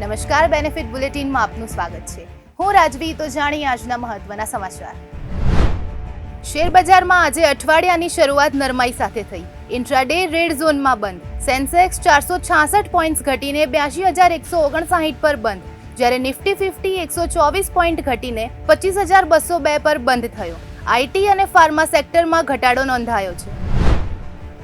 નમસ્કાર બેનિફિટ બુલેટિનમાં આપનું સ્વાગત છે. હું રાજવી, તો જાણીએ આજના મહત્વના સમાચાર. શેર બજારમાં આજે અઠવાડિયાની શરૂઆત નરમાઈ સાથે થઈ. ઇન્ટ્રાડે રેડ ઝોનમાં બંધ. સેન્સેક્સ ચારસો છાસઠ પોઈન્ટ્સ ઘટીને બ્યાસી હજાર એકસો ઓગણસાઠ પર બંધ, જ્યારે નિફ્ટી ફિફ્ટી એકસો ચોવીસ પોઈન્ટ ઘટીને પચીસ હજાર બસો બે પર બંધ થયો. આઈટી અને ફાર્મા સેક્ટરમાં ઘટાડો નોંધાયો છે.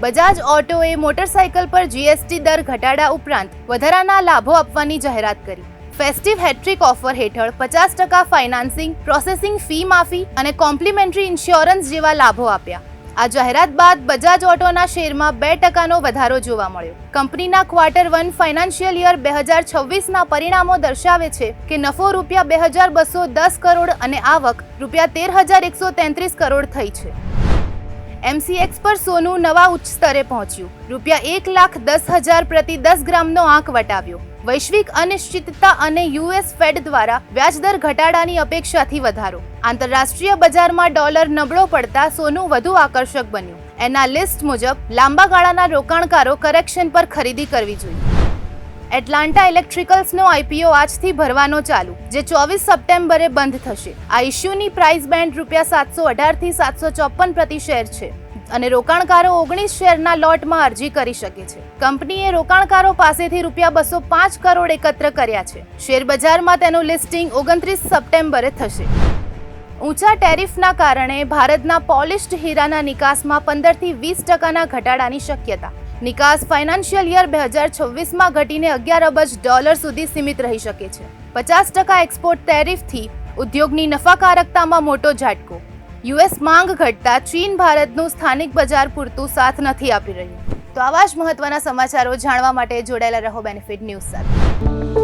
બજાજ ઓટોએ મોટરસાયકલ પર જીએસટી દર ઘટાડા ઉપરાંત વધારાના લાભો આપવાની જાહેરાત કરી. ફેસ્ટિવ હેટ્રિક ઓફર હેઠળ પચાસ ટકા ફાઇનાન્સિંગ પ્રોસેસિંગ ફી માફી અને કોમ્પ્લિમેન્ટરી ઇન્સ્યોરન્સ જેવા લાભો આપ્યા. આ જાહેરાત બાદ બજાજ ઓટોના શેરમાં બે ટકાનો વધારો જોવા મળ્યો. કંપનીના ક્વાર્ટર વન ફાઇનાન્શિયલ યર બે હજાર છવ્વીસના પરિણામો દર્શાવે છે કે નફો રૂપિયા બે હજાર બસો દસ કરોડ અને આવક રૂપિયા તેર હજાર એકસો તેત્રીસ કરોડ થઈ છે. એમસીએક્સ પર સોનું નવા ઉચ્ચ સ્તરે પહોંચ્યું. રૂપિયા એક લાખ દસ હજાર પ્રતિ દસ ગ્રામનો આંક વટાવ્યો. વૈશ્વિક અનિશ્ચિતતા અને યુએસ ફેડ દ્વારા વ્યાજદર ઘટાડાની અપેક્ષાથી વધારો. આંતરરાષ્ટ્રીય બજારમાં ડોલર નબળો પડતા સોનું વધુ આકર્ષક બન્યું. એના લિસ્ટ મુજબ, લાંબા ગાળાના રોકાણકારો કરેક્શન પર ખરીદી કરવી જોઈએ. એટલાન્ટા ઇલેક્ટ્રિકલ્સનો આઈપીઓ આજથી ભરવાનો ચાલુ, જે ચોવીસ સપ્ટેમ્બરે બંધ થશે. આ ઇશ્યુની પ્રાઇસ બેન્ડ રૂપિયા સાતસો અઢારથી સાતસો ચોપન પ્રતિ શેર છે. અને રોકાણકારો ઓગણીસ શેરના લોટમાં અરજી કરી શકે છે. કંપનીએ રોકાણકારો પાસેથી રૂપિયા બસો પાંચ કરોડ એકત્ર કર્યા છે. શેર બજારમાં તેનું લિસ્ટિંગ ઓગણત્રીસ સપ્ટેમ્બરે થશે. ઊંચા ટેરિફના કારણે ભારતના પોલિશ્ડ હીરાના નિકાસમાં પંદરથી વીસ ટકાના ઘટાડાની શક્યતા. નિકાસ ફાઇનાન્શિયલ યર બે હજાર છવ્વીસમાં ઘટીને અગિયાર અબજ ડોલર સુધી સીમિત રહી શકે છે. પચાસ ટકા એક્સપોર્ટ ટેરિફથી ઉદ્યોગની નફાકારકતામાં મોટો ઝાટકો. યુએસ માંગ ઘટતા ચીન ભારતનું સ્થાનિક બજાર પૂરતું સાથ નથી આપી રહ્યું. તો આવા જ મહત્વના સમાચારો જાણવા માટે જોડાયેલા રહો બેનિફિટ ન્યૂઝ સાથે.